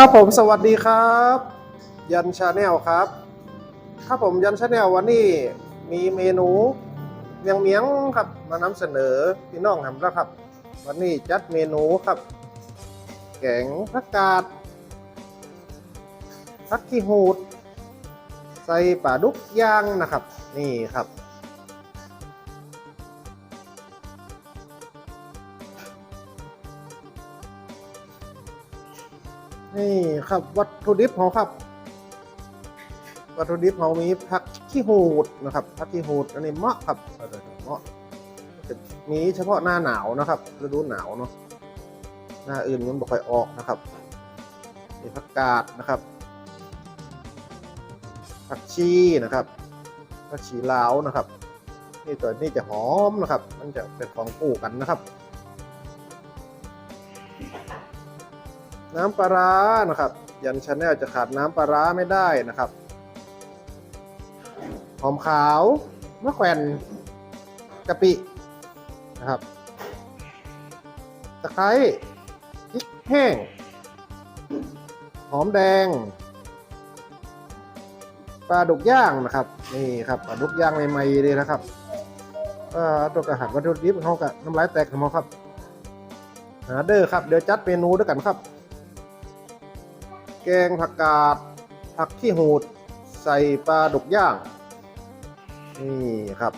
ครับผมสวัสดีครับ ยันชาแนลครับ ครับผมยันชาแนลวันนี้มีเมนูเมียงเมียงครับมานำเสนอพี่น้องทำแล้วครับ วันนี้จัดเมนูครับ แกงผักกาดผักขี้หูด ใส่ปลาดุกย่างนะครับ นี่ครับ นี่ครับวัตถุดิบของครับ วัตถุดิบเรามีผักขี้หูดนะครับผักขี้หูดอันนี้เหมาะครับเหมาะจะมีเฉพาะหน้าหนาวนะครับฤดูหนาวเนาะหน้าอื่นมันบ่ค่อยออกนะครับมีผักกาดนะครับผักชีนะครับผักชีลาวนะครับ นี่ตัวนี้จะหอมนะครับ มันจะเป็นของคู่กันนะครับ น้ำปลาร้านะครับ ยันชาแนลจะขาดน้ำปลาร้าไม่ได้นะครับหอมขาวมะแขวนกะปินะครับตะไคร้พริกแห้ง หอมแดงปลาดุกย่างนะครับ นี่ครับปลาดุกย่างใหม่ๆเลยนะครับก็ตัวกระหักวัตถุดิบเขากับน้ำลายแตกของเขาครับหาเด้อครับเดี๋ยวจัดเมนูด้วยกันครับ แกงผักกาดผักขี้หูด ใส่ปลาดุกย่าง นี่ครับ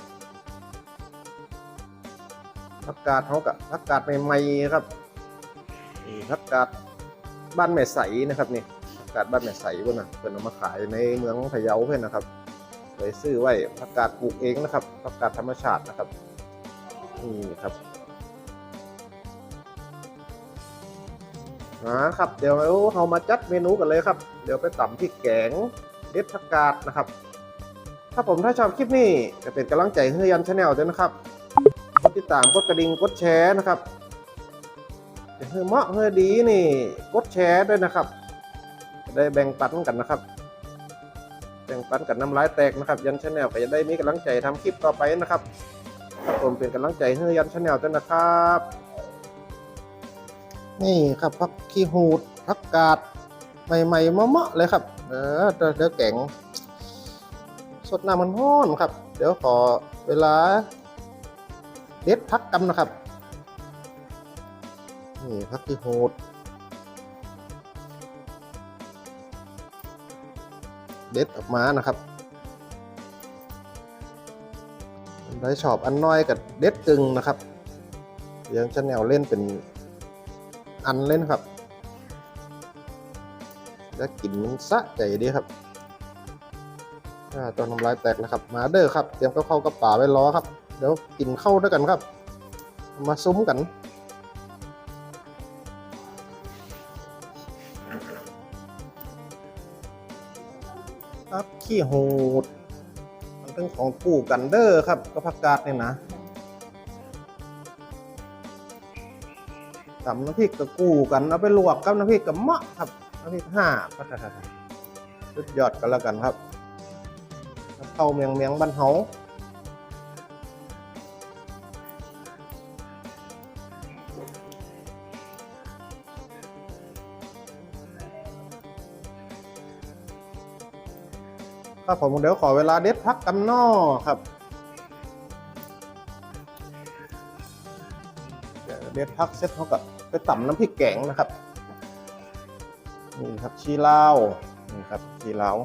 ผักกาดเขากับผักกาดใหม่ๆครับนี่ผักกาดบ้านแม่ใสนะครับนี่ผักกาดบ้านแม่ใสพวกน่ะเพิ่นเอามาขายในเมืองพะเยาเพื่อนนะครับเลยซื้อไว้ผักกาดปลูกเองนะครับผักกาดธรรมชาตินะครับนี่ครับ นะครับเดี๋ยวเรามาจัดเมนูกันเลยครับ เดี๋ยวไปตำพริกแกงเด็ดผักกาดนะครับ ถ้าผมถ้าชอบคลิปนี้ก็เป็นกำลังใจให้ยันชาแนลด้วยนะครับกดติดตามกดกระดิ่งกดแชร์นะครับจะเฮ้เหมาะเฮ้ดีนี่ กดแชร์ด้วยนะครับจะได้แบ่งปันกันนะครับ แบ่งปันกันน้ำลายแตกนะครับ ยันชาแนลก็จะได้มีกำลังใจทำคลิปต่อไปนะครับครับผมเป็นกำลังใจให้ยันชาแนลด้วยนะครับ นี่ครับผักขี้หูดผักกาดใหม่ๆมะๆเลยครับ เออเดี๋ยวเดี๋ยวแกงสดน้ำมันร้อนครับ เดี๋ยวขอเวลา เด็ดพักกันนะครับ นี่ผักขี้หูดเด็ดออกมานะครับได้ชอบอันน้อยกับเด็ดกึ่งนะครับยังชาแนลเล่นเป็น อันเล่นครับแล้วกลิ่นมันสะใจดีครับตอนน้ำลายแตกนะครับ มาเด้อครับ เตรียมกับข้ากับป่าไว้รอครับ เดี๋ยวกินเข้าด้วยกันครับ มาซุ้มกันครับขี้โหดมันเป็นของคู่กันเด้อครับกับผักกาดเนี่ยนะำน้ำพริกกับกูกันเอาไปลวกกับน้ำพริกกับมะครับน้ำพริกห้าพัฒนาสุดยอดกันแล้วกันครับเข้าเมียงเมียงบ้านเฮาครับผมเดี๋ยวขอเวลาเด็ดพักกันนอครับเด็ดพักเสร็จเขาก็ ไปต่ำน้ำพริกแกงนะครับนี่ครับชีลาวนี่ครับชีลาว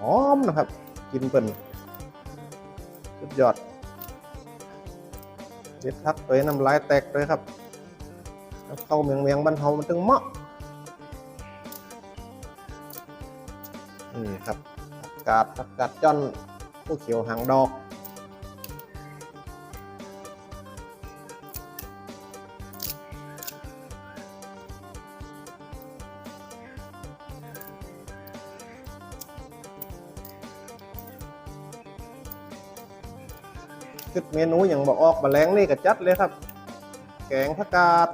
หอมนะครับ กินเป็นสุดยอดเด็ดพักตัวน้ำลายแตกเลยครับเข้าเมียงเมียงบ้านเฮามันตึงเหมาะนี่ครับกาดกกาดจ้อนผู้เขียวหางดอก คิดเมนูอย่างบอกออกมาแรงนี่ก็จัดเลยครับ แกงผักกาด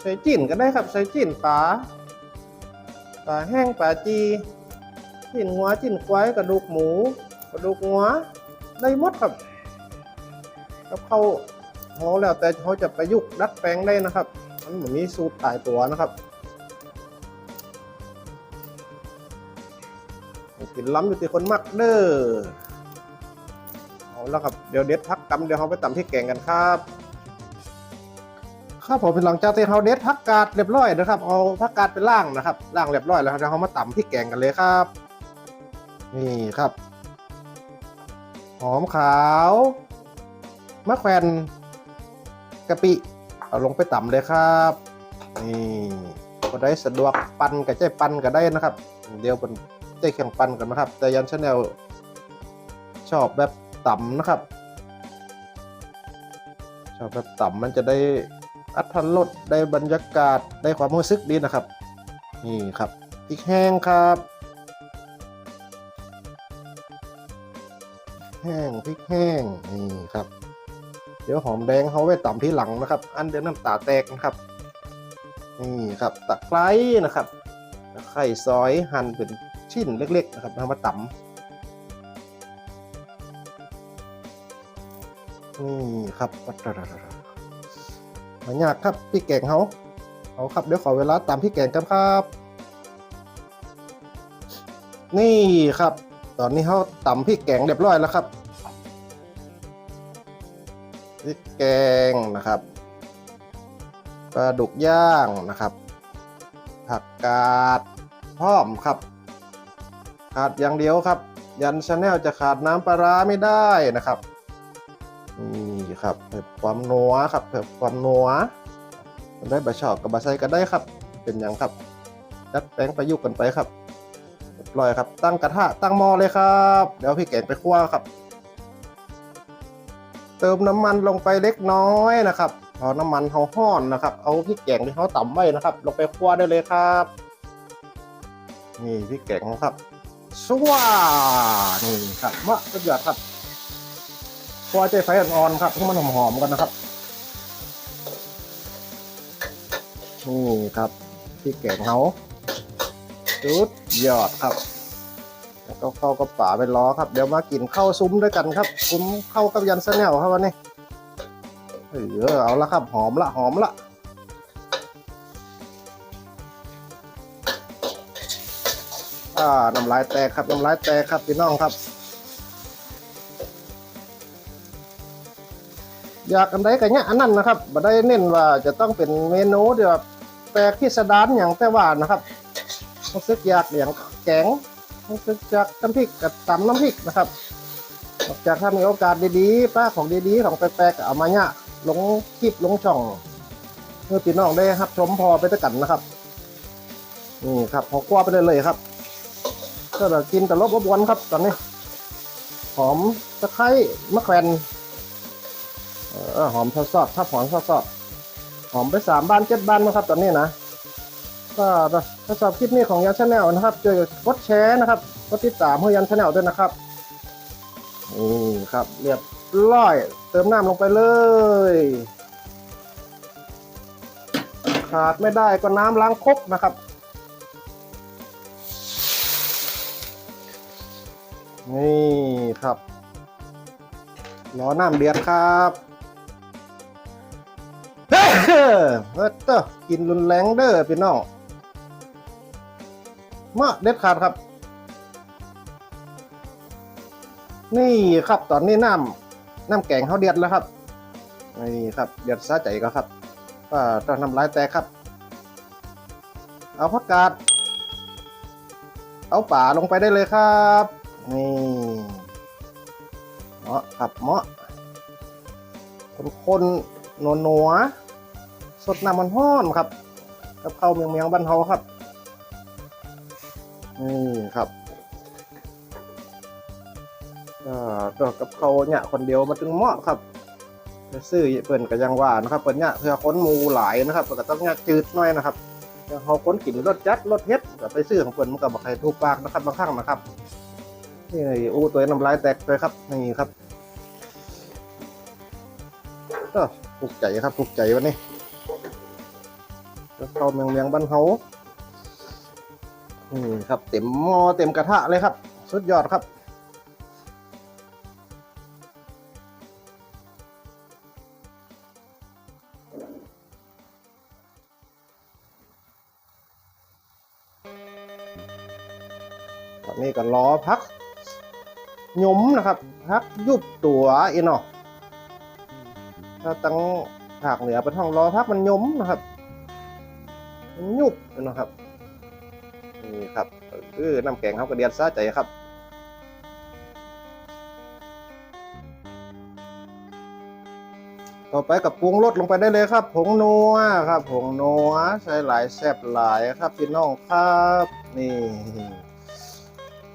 ใส่จิ้นก็ได้ครับใส่จิ้นปลาปลาแห้งปลาจีจิ้นหัวจิ้นควายกระดูกหมู กระดูกหัวได้หมดครับกับเข้าเขาแล้วแต่เขาจะประยุกต์ดัดแปลงได้นะครับ มันเหมือนมีสูตรตายตัวนะครับกินล้ำอยู่ที่คนมักเด้อ แล้วครับเดี๋ยวเด็ดพักกำเดี๋ยวเราไปตำที่แกงกันครับครับผมเป็นหลังจากที่เราเด็ดผักกาดเรียบร้อยนะครับเอาผักกาดไปล่างนะครับล่างเรียบร้อยแล้วเดี๋ยวเรามาตำที่แกงกันเลยครับ นี่ครับ หอมขาวมะแขวนกะปิเอาลงไปตำเลยครับนี่ก็ได้สะดวกปั่นกับใจปั่นก็ได้นะครับ เดี๋ยวเป็นใจแข่งปั่นกันนะครับ แต่ยันชาแนลชอบแบบ ต่ำนะครับ ชอบแบบต่ำมันจะได้อัตรสได้บรรยากาศได้ความรู้สึกดีนะครับ นี่ครับพริกแห้งครับแห้งพริกแห้งนี่ครับ เดี๋ยวหอมแดงเขาไว้ต่ำที่หลังนะครับ อันเดี๋ยวน้ำตาแตกนะครับนี่ครับตะไคร้นะครับตะไคร้ซอยหั่นเป็นชิ้นเล็ก ๆ นะครับเอามาต่ำ นี่ครับมายากครับพี่แกงเขาเอาครับเดี๋ยวขอเวลาตามพี่แกงกันครับ นี่ครับ ตอนนี้เขาตำพริกแกงเรียบร้อยแล้วครับพริกแกงนะครับปลาดุกย่างนะครับ ผักกาดพร้อมครับ ขาดอย่างเดียวครับ ยันชาแนลจะขาดน้ำปลาร้าไม่ได้นะครับ นี่ครับเพิ่มความนัวครับเพิ่มความนัวมันได้บะชอบกับบะไซก็ได้ครับ เป็นอย่างครับจัดแป้งประยุกต์กันไปครับเรียบร้อยครับ ตั้งกระทะตั้งหม้อเลยครับ เดี๋ยวพี่แกงไปคั่วครับ เติมน้ำมันลงไปเล็กน้อยนะครับพอน้ำมันเขาห้อนนะครับ เอาพริกแกงที่เขาต่ำไว้นะครับ ลงไปคั่วได้เลยครับ นี่พริกแกงของครับสว่านี่ครับมะสุดยอดครับ คั่วใจไฟอ่อนๆครับให้มันหอมๆกันนะครับนี่ครับพริกแกงเขาสุดยอดครับแล้วก็เข้ากับป่าไปล้อครับ เดี๋ยวมากินข้าวซุ้มด้วยกันครับซุ้มเข้ากับยันเสแนลครับวันนี้เออเอาละครับ หอมละหอมละอ่าน้ำลายแตกครับน้ำลายแตกครับพี่น้องครับ อยากกันได้กันเนี้ยอันนั้นนะครับบ่ได้เน้นว่าจะต้องเป็นเมนูเดียวแปลกพิสดารอย่างแต่ว่านะครับรู้สึกอยากเลี้ยงแกงรู้สึกอยากน้ำพริกกับตำน้ำพริกนะครับนอกจากถ้ามีโอกาสดีๆป้าของดีๆของแปลกๆเอามาเนี่ยลงคลิปลงช่องเพื่อพี่น้องได้ครับชมพอไปด้วยกันนะครับนี่ครับพอคว้าไปเลยเลยครับก็เรากินแต่รบอบวนครับตอนนี้หอมตะไคร้มะแขวน เออหอมทอดซอสครับหอมทอดซอสหอมไปสามบ้านเจ็ดบ้านนะครับ ตอนนี้นะก็ถ้าชอบคลิปนี้ของยันชาแนลนะครับช่วยกดแชร์นะครับกดติดตามให้ยันชาแนลด้วยนะครับนี่ครับ เรียบร้อย เติมน้ำลงไปเลย ขาดไม่ได้ก็น้ำล้างครกนะครับนี่ครับ รอน้ำเดือดครับ เฮ้ยเฮ้ยเต้อกินรุนแรงเด้อพี่น้องมาเด็ดขาดครับ นี่ครับตอนนี้น้ำน้ำแกงเขาเดือดแล้วครับนี่ครับเดือดซาใจก็ครับก็ต้องน้ำลายแตกครับ เอาผักกาดเอาป่าลงไปได้เลยครับนี่เหมาะครับเหมาะคนๆนัวนัวๆ สดน้ำมันห้อนครับ กับข้าวเมียงเมียงบ้านเฮาครับ นี่ครับก็ตัวกับเขาเนี่ยคนเดียวมาถึงเหมาะครับซื้อเปิ่นก็ยังว่านะครับเปิ่นเนี่ยเพื่อค้นมูหลายนะครับก็ต้องเนี่ยจืดหน่อยนะครับเขาค้นกลิ่นรสจัดรสเผ็ดก็ไปซื้อของเปิ่นมันก็บอกใครถูกปากนะครับบางครั้งนะครับนี่อู้ตัวน้ำลายแตกเลยครับนี่ครับก็ถูกใจครับถูกใจวันนี้ เข้าเมืองเมียงบ้านเฮานี่ครับเต็มหม้อเต็มกระทะเลยครับ สุดยอดครับตอนนี้ก็ล้อพักหยมนะครับพักยุบตัวอีนาะถ้าตั้งภาคเหนือเป็นห้องล้อพักมันยมนะครับ ยุบนะครับนี่ครับคือน้ำแกงเขากระเดียดซาใจครับต่อไปกับปรุงรสลงไปได้เลยครับ ผงนัวครับ ผงนัวใช้หลายแซ่บหลายครับพี่น้องครับนี่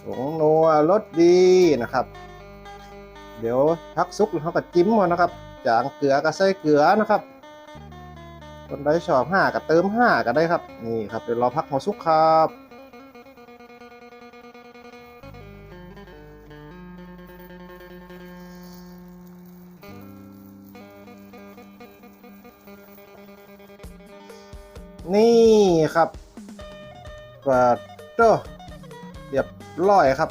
ผงนัวรสดีนะครับ เดี๋ยวพักซุกแล้วเขาก็จิ้มเอานะครับ จางเกลือก็ใส่เกลือนะครับ คนใดชอบห้าก็เติมห้าก็ได้ครับ นี่ครับเดี๋ยวรอพักหัวซุกครับนี่ครับกระโดเรียบร้อยครับ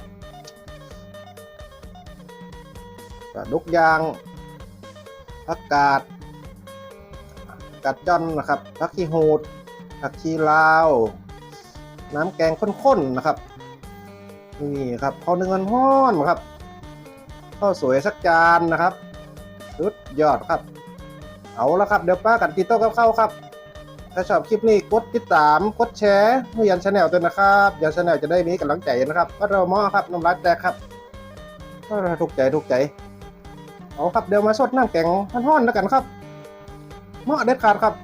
ปลาดุกยางผักาด กัดจ้อนนะครับผักขี้หูดผักชีลาว น้ำแกงข้นๆนะครับ นี่ครับข้าวนึ่งมันห้อนครับข้าวสวยสักจานนะครับสุดยอดครับ เอาละครับเดี๋ยวป้ากันติดโต๊ะกับข้าครับ ถ้าชอบคลิปนี้กดติดตามกดแชร์ให้ยันชาแนลด้วยนะครับยันชาแนลจะได้มีกำลังใจนะครับก็เราหมอครับน้ำลายแตกครับก็ถูกใจถูกใจ เอาครับเดี๋ยวมาสดน้ำแกงท่อนๆแล้วกันครับ เหมาะเด็ดขาดครับ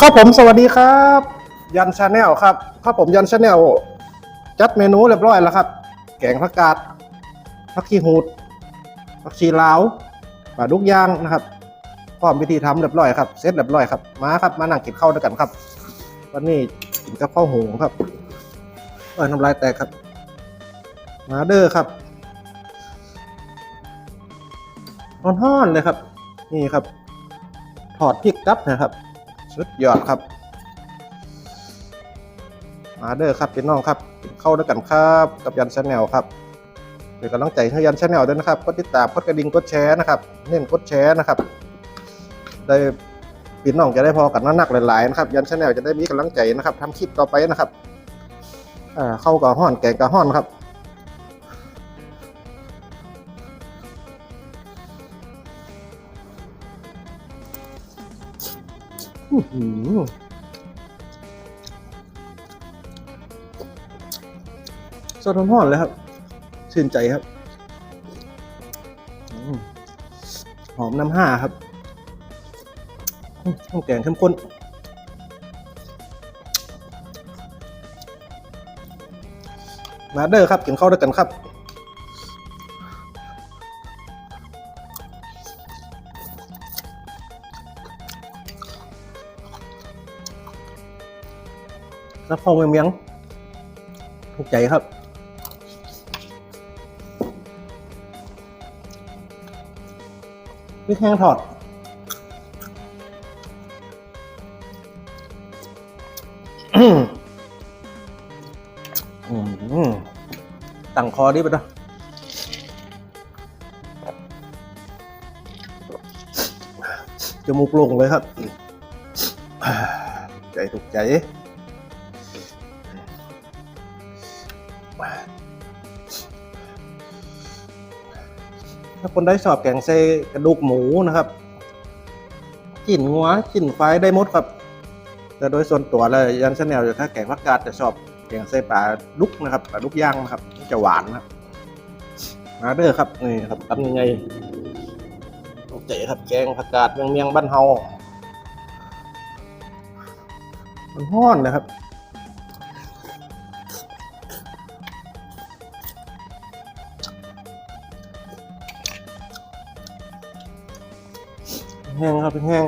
ครับผมสวัสดีครับ ยันชาแนลครับครับผมยันชาแนลจัดเมนูเรียบร้อยแล้วครับ แกงผักกาดผักขี้หูดผักชีลาวปลาดุกย่างนะครับพร้อมวิธีทำเรียบร้อยครับเสร็จเรียบร้อยครับมาครับมานั่งกินข้าวด้วยกันครับ วันนี้กินกับข้าวหุงครับเออน้ำลายแตกครับ มาเด้อครับร้อนๆเลยครับ นี่ครับ ถอดพริกกับนะครับ สุดยอดครับ มาเด้อครับพี่น้องครับ เข้าด้วยกันครับกับยันชาแนลครับเป็นกำลังใจให้ยันชาแนลด้วยนะครับกดติดตามกดกระดิ่งกดแชร์นะครับ เน้นกดแชร์นะครับได้พี่น้องจะได้พอกันนักหลายๆนะครับ ยันชาแนลจะได้มีกำลังใจนะครับทำคลิปต่อไปนะครับเข้ากับห้อนแกงกับห้อนครับ สดร้อนๆเลยครับ ชื่นใจครับ หอมน้ำห้าครับอืมน้ำแกงเข้มข้นมาเด้อครับกินข้าวด้วยกันครับ แล้วพองเมียงถูกใจครับพริกแห้งทอดตั้งคอดีไปะเนาะจมูกโลงเลยครับ ใจถูกใจ คนได้ชอบแกงเซกระดูกหมูนะครับกลิ่นงัวกลิ่นไฟได้หมดครับ แต่โดยส่วนตัวเลยยันชาแนลถ้าแกงผักกาดจะชอบแกงเซปลาดุกนะครับปลาดุกย่างนะครับจะหวานนะครับมาเด้อครับนี่ครับทำยังไงโอเคครับแกงผักกาดเมียงเมียงบ้านเฮามันห้อนนะครับ แห้งครับแห้ง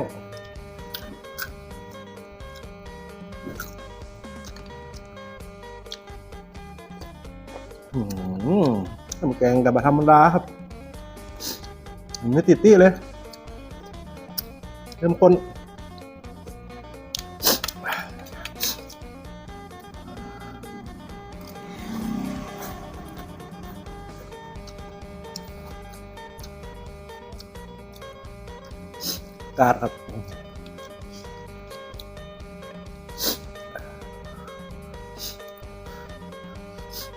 อืมน้ำแกงกับธรรมดาครับไม่ติดตี้เลยเริ่มข้น กาดครับ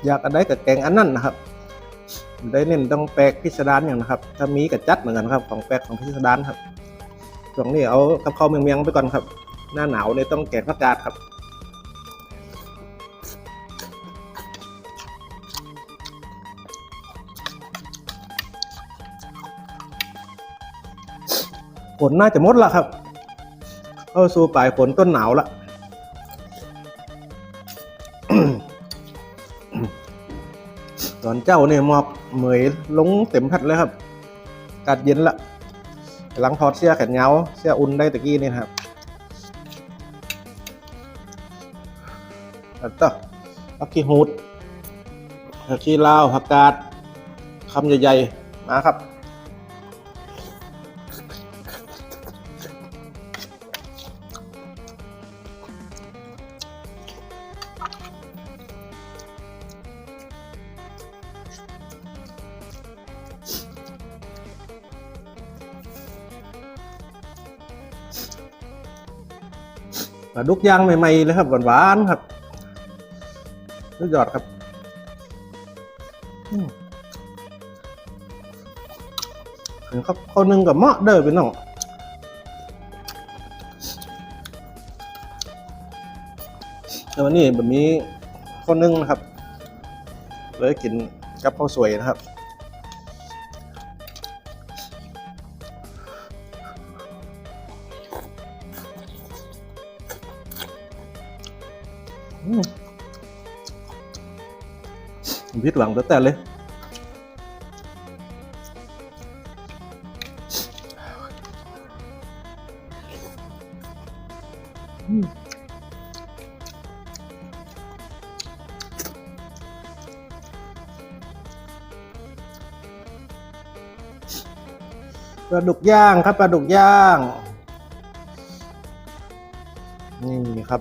อยากได้กับแกงอันนั้นนะครับ ได้เน้นต้องแปลกพิสดารอย่างนะครับ ถ้ามีกับจัดเหมือนกันครับ ของแปลกของพิสดารครับช่วงนี้เอากับข้าวเมียงๆไปก่อนครับ หน้าหนาวเนี่ยต้องแกงผักกาดครับ นน่าจะหมดละครับเข้าสู่ปลายฝนต้นหนาวละตอนเจ้าเนี่ยหมอกเหมยลงเต็มพัดเลยครับอากาดเย็นละกำลังถอดเสื้อแขนยาวเสื้ออุ่นได้ตะกี้นี่ครับแล้วก็ผักขี้หูดผักขี้ลาวผักกาดคำใหญ่ๆมาครับ ดุกย่างใหม่ๆเลยครับหวานๆครับสุดยอดครับเห็นครับข้าวนึ่งกับเหมาะเด้อพี่น้องแล้ววันนี้แบบนี้ข้าวนึ่งนะครับเลยกินกับข้าวสวยนะครับ ผิดหวังแต่แต่เลยปลาดุกย่างครับปลาดุกย่าง นี่ครับ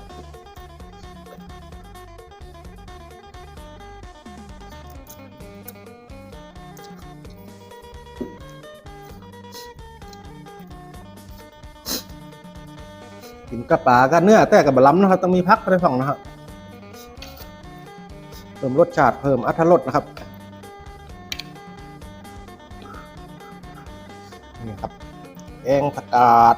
กินกระป๋ากันเนื้อแต่กับบะล้ำนะครับ ต้องมีพักในฝั่งนะครับเพิ่มรสชาติเพิ่มอรรถรสนะครับนี่ครับแกงผักกาด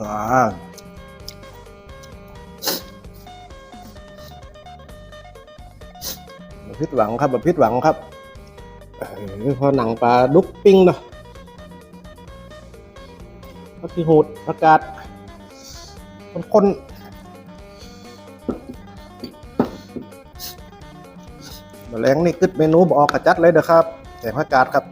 อ่าบ่ผิดหวังครับแบบพิดหวังครับอพอหนังปลาดุกปิ้งเนาะพักที่หูดประกาศคนคนแมลงนี่กึดเมนูบอกกระจัดเลยเด้อครับแกงผักกาดครับ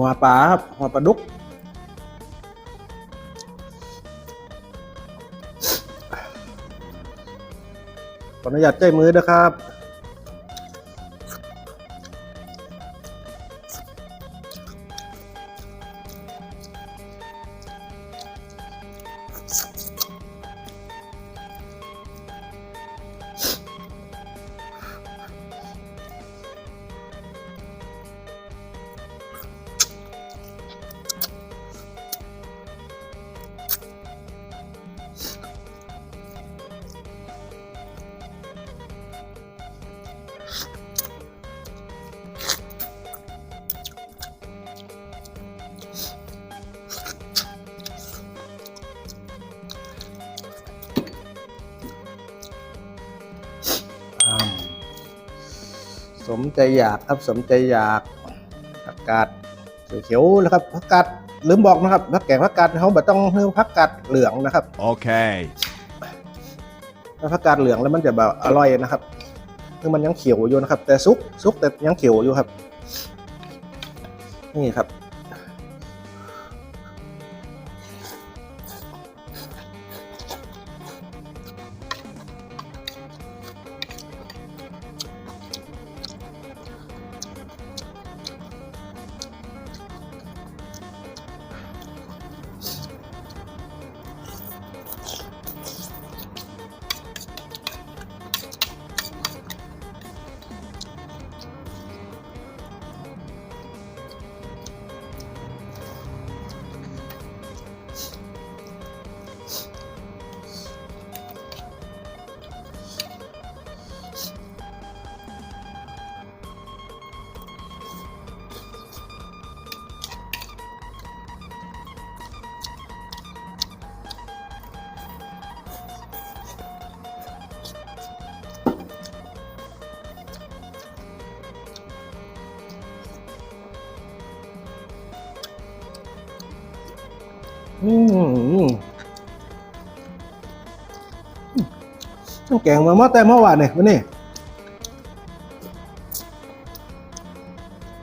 ัวปลาครับ หัวปลาดุก ขออนุญาตใจมือนะครับ สมใจอยากครับสมใจอยากผักกาดเขียวๆนะครับผักกาดลืมบอกนะครับผักแกงผักกาดเขาแบบต้องเพิ่มผักกาดเหลืองนะครับ Okay. ถ้าผักกาดเหลืองแล้วมันจะแบบอร่อยนะครับคือมันยังเขียวอยู่นะครับ แต่ซุกซุกแต่ยังเขียวอยู่ครับ นี่ครับ อืมแกงมาเมื่อแต่เมื่อวานเนี่ยวันนี้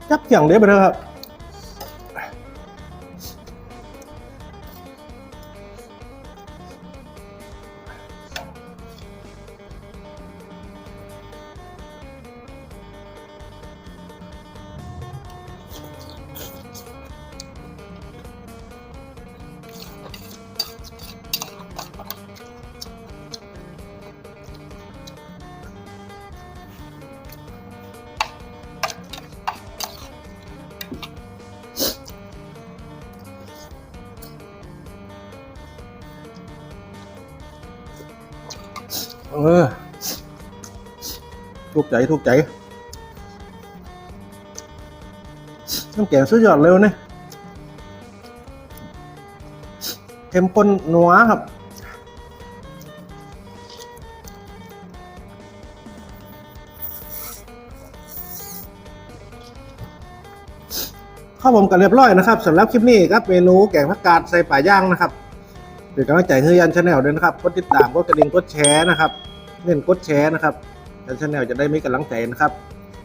จับอย่างเดียวไปเลยครับ เออถูกใจถูกใจน้ำแกงสุดยอดเร็วเนี่ยเข้มข้นนัวครับข้าวผมกันเรียบร้อยนะครับสำหรับคลิปนี้ครับเมนูแกงผักกาดใส่ป่าย่างนะครับ เป็นกำลังใจให้ยันชาแนลด้วยนะครับกดติดตามกดกระดิ่งกดแชร์นะครับเน้นกดแชร์นะครับยันชาแนลจะได้มีกำลังใจนะครับ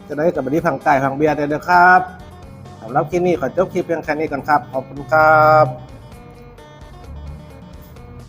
จะได้กับบันนี้พังไก่พังเบียร์ได้เลยครับสำหรับคลิปนี้ขอจบคลิปเพียงแค่นี้ก่อนครับ ขอบคุณครับ